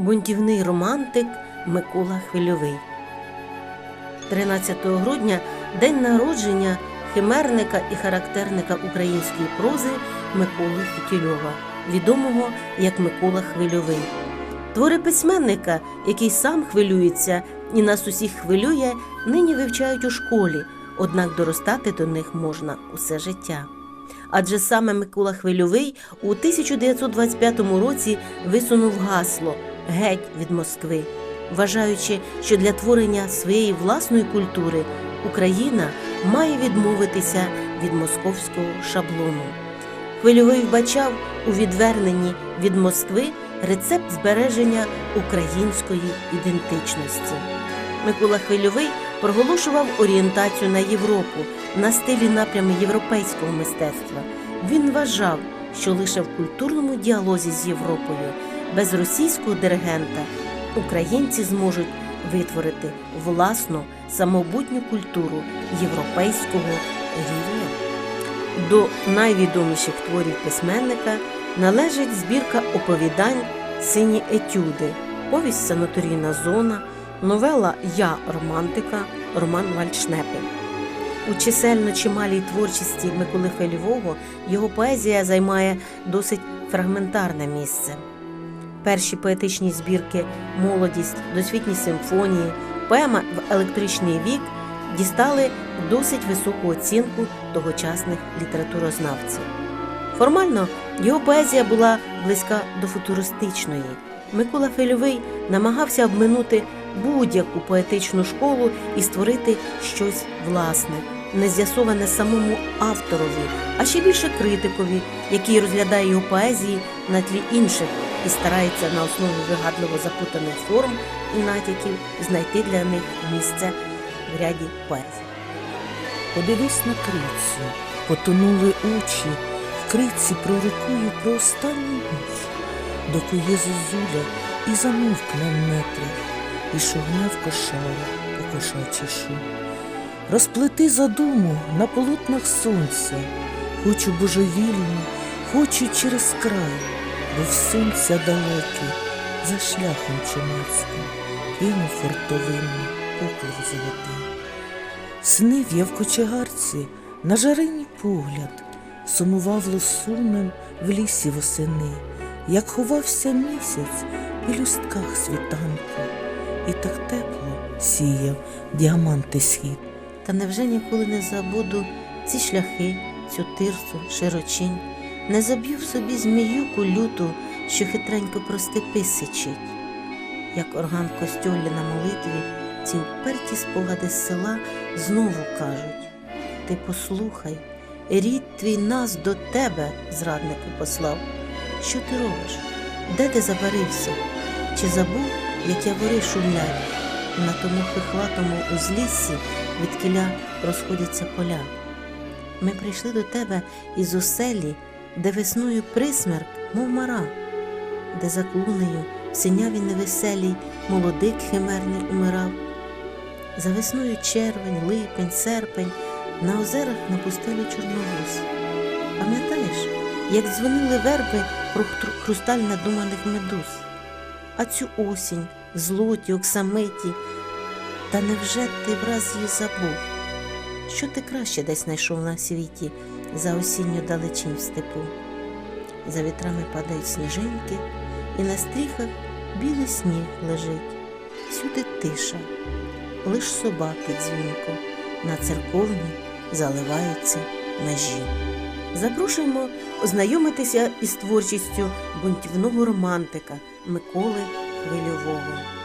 бунтівний романтик Микола Хвильовий. 13 грудня день народження химерника і характерника української прози Миколи Фітільова, відомого як Микола Хвильовий. Твори письменника, який сам хвилюється і нас усіх хвилює, нині вивчають у школі, однак доростати до них можна усе життя. Адже саме Микола Хвильовий у 1925 році висунув гасло Геть від Москви, вважаючи, що для творення своєї власної культури Україна має відмовитися від московського шаблону. Хвильовий вбачав у відверненні від Москви рецепт збереження української ідентичності. Микола Хвильовий проголошував орієнтацію на Європу на стилі напрями європейського мистецтва. Він вважав, що лише в культурному діалозі з Європою, без російського диригента, українці зможуть витворити власну самобутню культуру європейського рівня. До найвідоміших творів письменника належить збірка оповідань Сині етюди, повість Санаторійна зона, новела Я романтика, роман Вальшнепи. У чисельно чималій творчості Миколи Хвильового його поезія займає досить фрагментарне місце. Перші поетичні збірки Молодість, досвітні симфонії, поема в електричний вік дістали досить високу оцінку тогочасних літературознавців. Формально його поезія була близька до футуристичної. Микола Фельовий намагався обминути будь-яку поетичну школу і створити щось власне, не з'ясоване самому авторові, а ще більше критикові, який розглядає його поезії на тлі інших і старається на основі вигадливо запутаних форм і натяків знайти для них місце в ряді поезії. Подивись на крицю, потонули очі, в криці пророкую про останню ніч, докує зозуля і замовкне в метрах, і шугне в кошару по кошачішу. Розплети задуму на полотнах сонця, хочу божевільно, хочу через край, бо в сонця далекий, за шляхом чумацьким, кину фортовинну поклик золотий. Снив я в кочегарці на жарині погляд, сумував лосунем в лісі восени, як ховався місяць у люстках світанку, і так тепло сіяв діаманти схід. Та невже ніколи не забуду ці шляхи, цю тирсу, широчинь, не заб'ю в собі зміюку люту, що хитренько про степи сичить. Як орган костюлі на молитві, ці вперті спогади з села знову кажуть: Ти послухай, рід твій нас до тебе, зраднику, послав. Що ти робиш? Де ти забарився? Чи забув, як явори шумлять? На тому хихлатому узліссі від кіля розходяться поля. Ми прийшли до тебе із оселі, де весною присмерк, мов мара, де за клунею в синяві невеселій молодик химерний умирав. За весною червень, липень, серпень, на озерах на пустелі чорновоз. Пам'ятаєш, як дзвонили верби про хрусталь надуманих медуз? А цю осінь, в злоті, оксамиті, та невже ти враз її забув? Що ти краще десь знайшов на світі за осінню далечінь в степу? За вітрами падають сніжинки, і на стріхах білий сніг лежить. Всюди тиша, лиш собаки дзвінко, на церковні заливаються межі. Запрошуємо ознайомитися із творчістю бунтівного романтика Миколи Хвильового.